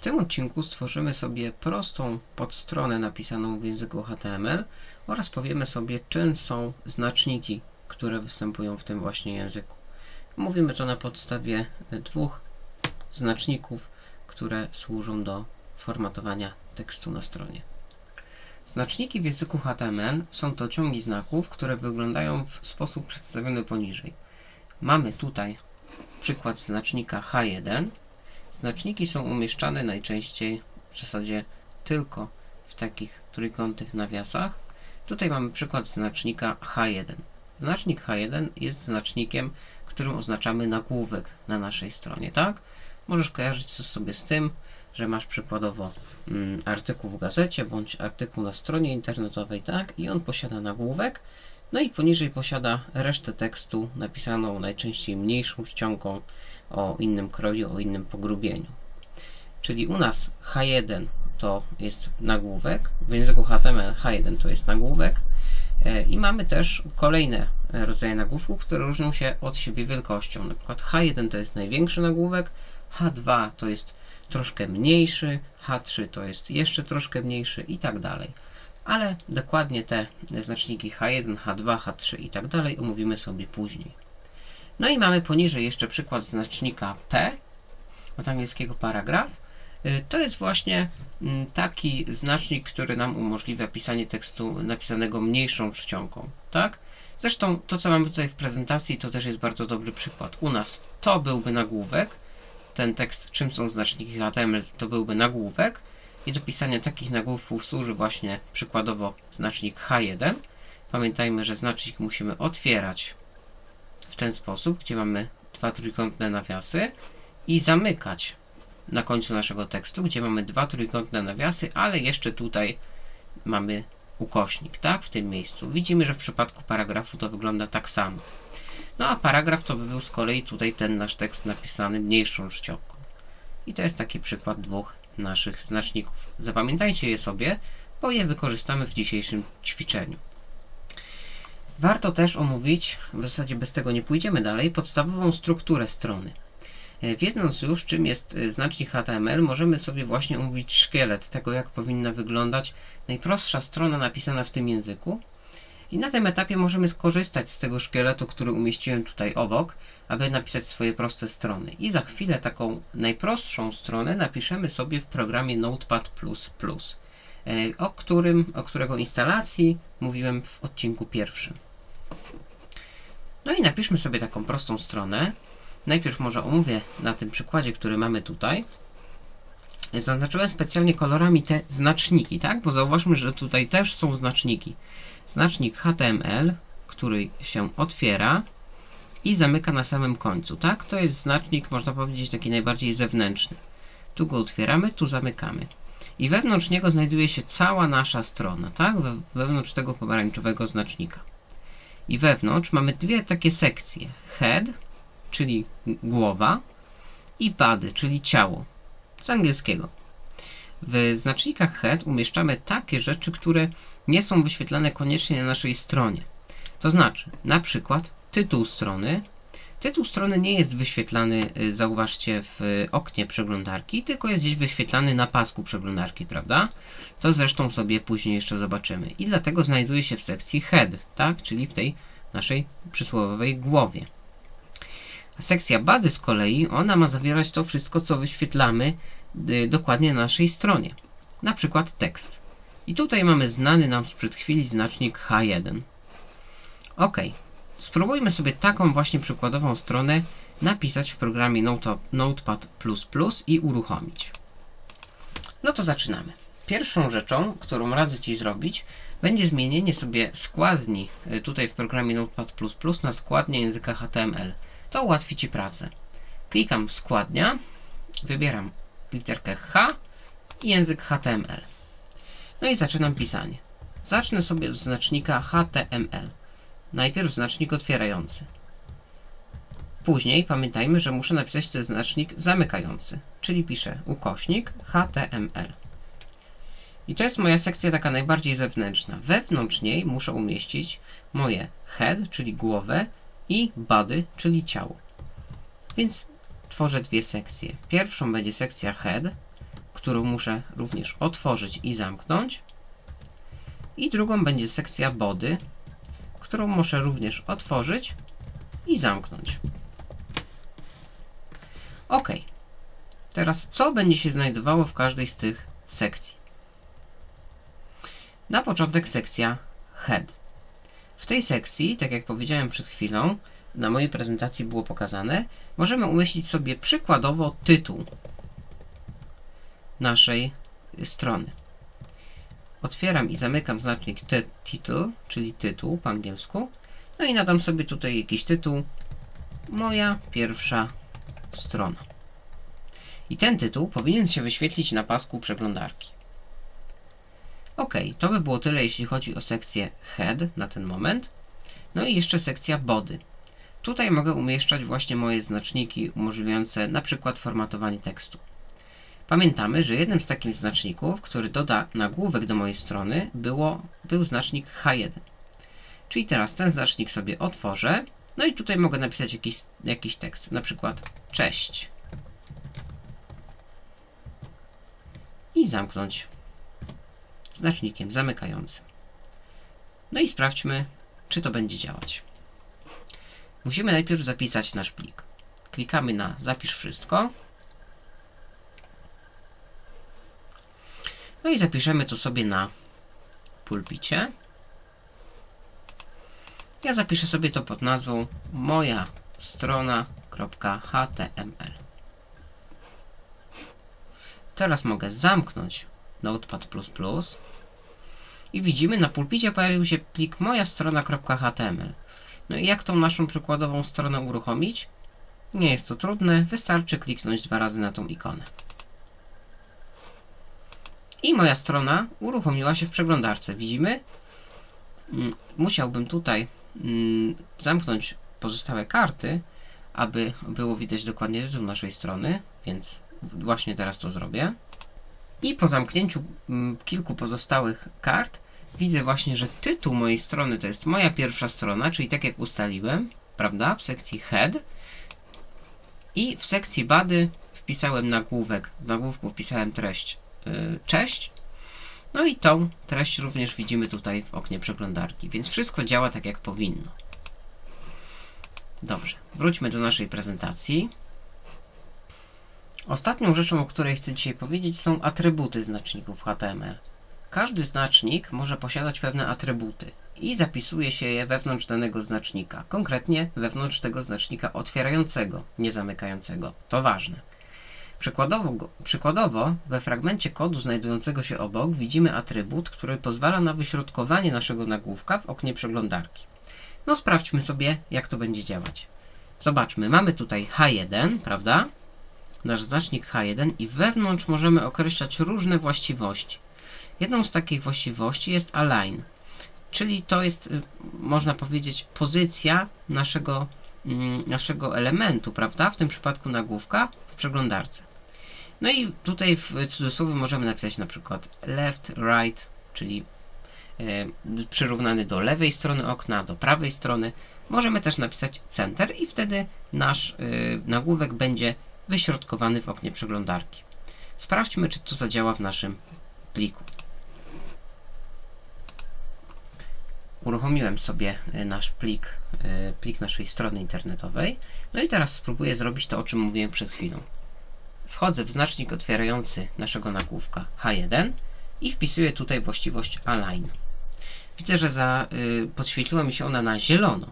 W tym odcinku stworzymy sobie prostą podstronę napisaną w języku HTML oraz powiemy sobie, czym są znaczniki, które występują w tym właśnie języku. Mówimy to na podstawie dwóch znaczników, które służą do formatowania tekstu na stronie. Znaczniki w języku HTML są to ciągi znaków, które wyglądają w sposób przedstawiony poniżej. Mamy tutaj przykład znacznika H1. Znaczniki są umieszczane najczęściej w zasadzie tylko w takich trójkątnych nawiasach. Tutaj mamy przykład znacznika H1. Znacznik H1 jest znacznikiem, którym oznaczamy nagłówek na naszej stronie, tak? Możesz kojarzyć to sobie z tym, że masz przykładowo mm, artykuł w gazecie bądź artykuł na stronie internetowej, tak? I on posiada nagłówek, no i poniżej posiada resztę tekstu napisaną najczęściej mniejszą czcionką o innym kroju, o innym pogrubieniu. Czyli u nas H1 to jest nagłówek, w języku HTML H1 to jest nagłówek e, i mamy też kolejne rodzaje nagłówków, które różnią się od siebie wielkością. Na przykład H1 to jest największy nagłówek, H2 to jest troszkę mniejszy, H3 to jest jeszcze troszkę mniejszy i tak dalej. Ale dokładnie te znaczniki H1, H2, H3 i tak dalej omówimy sobie później. No i mamy poniżej jeszcze przykład znacznika P od angielskiego paragraf. Y, to jest właśnie mm, taki znacznik, który nam umożliwia pisanie tekstu napisanego mniejszą czcionką, tak? Zresztą to, co mamy tutaj w prezentacji, to też jest bardzo dobry przykład. U nas to byłby nagłówek, ten tekst, czym są znaczniki HTML, to byłby nagłówek i do pisania takich nagłówków służy właśnie przykładowo znacznik H1. Pamiętajmy, że znacznik musimy otwierać ten sposób, gdzie mamy dwa trójkątne nawiasy i zamykać na końcu naszego tekstu, gdzie mamy dwa trójkątne nawiasy, ale jeszcze tutaj mamy ukośnik, tak, w tym miejscu. Widzimy, że w przypadku paragrafu to wygląda tak samo. No a paragraf to by był z kolei tutaj ten nasz tekst napisany mniejszą czcionką. I to jest taki przykład dwóch naszych znaczników. Zapamiętajcie je sobie, bo je wykorzystamy w dzisiejszym ćwiczeniu. Warto też omówić, w zasadzie bez tego nie pójdziemy dalej, podstawową strukturę strony. E, wiedząc już, czym jest e, znacznik HTML, możemy sobie właśnie omówić szkielet tego, jak powinna wyglądać najprostsza strona napisana w tym języku, i na tym etapie możemy skorzystać z tego szkieletu, który umieściłem tutaj obok, aby napisać swoje proste strony. I za chwilę taką najprostszą stronę napiszemy sobie w programie Notepad++, e, o, którym, o którego instalacji mówiłem w odcinku pierwszym. No i napiszmy sobie taką prostą stronę. Najpierw może omówię na tym przykładzie, który mamy tutaj. Zaznaczyłem specjalnie kolorami te znaczniki, tak? Bo zauważmy, że tutaj też są znaczniki znacznik HTML, który się otwiera i zamyka na samym końcu, tak? To jest znacznik, można powiedzieć, taki najbardziej zewnętrzny. Tu go otwieramy, tu zamykamy. I wewnątrz niego znajduje się cała nasza strona, tak? Wewnątrz tego pomarańczowego znacznika. I wewnątrz mamy dwie takie sekcje. Head, czyli głowa i body, czyli ciało. Z angielskiego. W znacznikach head umieszczamy takie rzeczy, które nie są wyświetlane koniecznie na naszej stronie. To znaczy, na przykład tytuł strony. Tytuł strony nie jest wyświetlany, y, zauważcie, w oknie przeglądarki, tylko jest gdzieś wyświetlany na pasku przeglądarki, prawda? To zresztą sobie później jeszcze zobaczymy. I dlatego znajduje się w sekcji head, tak? Czyli w tej naszej przysłowiowej głowie. A sekcja body z kolei, ona ma zawierać to wszystko, co wyświetlamy y, dokładnie na naszej stronie. Na przykład tekst. I tutaj mamy znany nam sprzed chwili znacznik H1. Ok, spróbujmy sobie taką właśnie przykładową stronę napisać w programie Notepad++ i uruchomić. No to zaczynamy. Pierwszą rzeczą, którą radzę Ci zrobić, będzie zmienienie sobie składni y, tutaj w programie Notepad++ na składnię języka HTML. To ułatwi Ci pracę. Klikam składnia, wybieram literkę H i język HTML. No i zaczynam pisanie. Zacznę sobie od znacznika HTML. Najpierw znacznik otwierający. Później pamiętajmy, że muszę napisać ten znacznik zamykający, czyli piszę ukośnik HTML. I to jest moja sekcja taka najbardziej zewnętrzna. Wewnątrz niej muszę umieścić moje head, czyli głowę i body, czyli ciało. Więc tworzę dwie sekcje. Pierwszą będzie sekcja head, którą muszę również otworzyć i zamknąć. I drugą będzie sekcja body, którą muszę również otworzyć i zamknąć. OK. Teraz co będzie się znajdowało w każdej z tych sekcji? Na początek sekcja head. W tej sekcji, tak jak powiedziałem przed chwilą, na mojej prezentacji było pokazane, możemy umieścić sobie przykładowo tytuł naszej strony. Otwieram i zamykam znacznik title, czyli tytuł po angielsku. No i nadam sobie tutaj jakiś tytuł. Moja pierwsza strona. I ten tytuł powinien się wyświetlić na pasku przeglądarki. Ok, to by było tyle, jeśli chodzi o sekcję head na ten moment. No i jeszcze sekcja body. Tutaj mogę umieszczać właśnie moje znaczniki umożliwiające na przykład formatowanie tekstu. Pamiętamy, że jednym z takich znaczników, który doda nagłówek do mojej strony, było, był znacznik H1. Czyli teraz ten znacznik sobie otworzę, no i tutaj mogę napisać jakiś, jakiś tekst, na przykład cześć. I zamknąć znacznikiem zamykającym. No i sprawdźmy, czy to będzie działać. Musimy najpierw zapisać nasz plik. Klikamy na zapisz wszystko. No i zapiszemy to sobie na pulpicie. Ja zapiszę sobie to pod nazwą moja strona.html. Teraz mogę zamknąć Notepad++ i widzimy na pulpicie pojawił się plik moja strona.html. No i jak tą naszą przykładową stronę uruchomić? Nie jest to trudne, wystarczy kliknąć dwa razy na tą ikonę. I moja strona uruchomiła się w przeglądarce. Widzimy? Mm, musiałbym tutaj mm, zamknąć pozostałe karty, aby było widać dokładnie tytuł naszej strony, więc właśnie teraz to zrobię. I po zamknięciu mm, kilku pozostałych kart widzę właśnie, że tytuł mojej strony to jest moja pierwsza strona, czyli tak jak ustaliłem, prawda, w sekcji head. I w sekcji body wpisałem nagłówek, w nagłówku wpisałem treść cześć. No i tą treść również widzimy tutaj w oknie przeglądarki, więc wszystko działa tak jak powinno. Dobrze, wróćmy do naszej prezentacji. Ostatnią rzeczą, o której chcę dzisiaj powiedzieć, są atrybuty znaczników HTML. Każdy znacznik może posiadać pewne atrybuty i zapisuje się je wewnątrz danego znacznika, konkretnie wewnątrz tego znacznika otwierającego, nie zamykającego. To ważne. Przykładowo, przykładowo, we fragmencie kodu znajdującego się obok widzimy atrybut, który pozwala na wyśrodkowanie naszego nagłówka w oknie przeglądarki. No sprawdźmy sobie, jak to będzie działać. Zobaczmy, mamy tutaj H1, prawda? Nasz znacznik H1 i wewnątrz możemy określać różne właściwości. Jedną z takich właściwości jest align, czyli to jest, y, można powiedzieć, pozycja naszego, mm, naszego elementu, prawda? W tym przypadku nagłówka w przeglądarce. No i tutaj w cudzysłowie możemy napisać na przykład left, right, czyli e, przyrównany do lewej strony okna, do prawej strony. Możemy też napisać center i wtedy nasz e, nagłówek będzie wyśrodkowany w oknie przeglądarki. Sprawdźmy, czy to zadziała w naszym pliku. Uruchomiłem sobie e, nasz plik, plik naszej strony internetowej. No i teraz spróbuję zrobić to, o czym mówiłem przed chwilą. Wchodzę w znacznik otwierający naszego nagłówka H1 i wpisuję tutaj właściwość align. Widzę, że za, y, podświetliła mi się ona na zielono.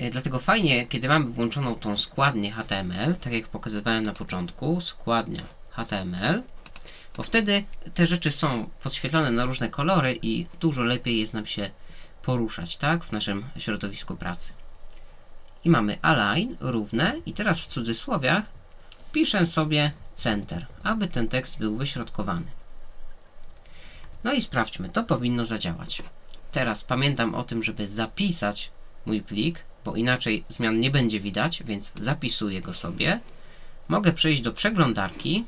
Y, dlatego fajnie, kiedy mamy włączoną tą składnię HTML, tak jak pokazywałem na początku, składnia HTML, bo wtedy te rzeczy są podświetlone na różne kolory i dużo lepiej jest nam się poruszać, tak, w naszym środowisku pracy. I mamy align równe i teraz w cudzysłowiach piszę sobie center, aby ten tekst był wyśrodkowany. No i sprawdźmy, to powinno zadziałać. Teraz pamiętam o tym, żeby zapisać mój plik, bo inaczej zmian nie będzie widać, więc zapisuję go sobie. Mogę przejść do przeglądarki.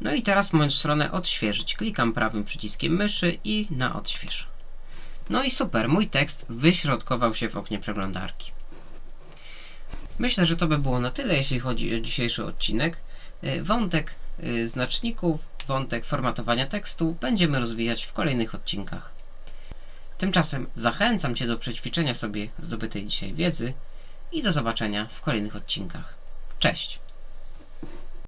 No i teraz moją stronę odświeżyć. Klikam prawym przyciskiem myszy i na odśwież. No i super, mój tekst wyśrodkował się w oknie przeglądarki. Myślę, że to by było na tyle, jeśli chodzi o dzisiejszy odcinek. Y, Wątek y, znaczników, wątek formatowania tekstu będziemy rozwijać w kolejnych odcinkach. Tymczasem zachęcam Cię do przećwiczenia sobie zdobytej dzisiaj wiedzy i do zobaczenia w kolejnych odcinkach. Cześć!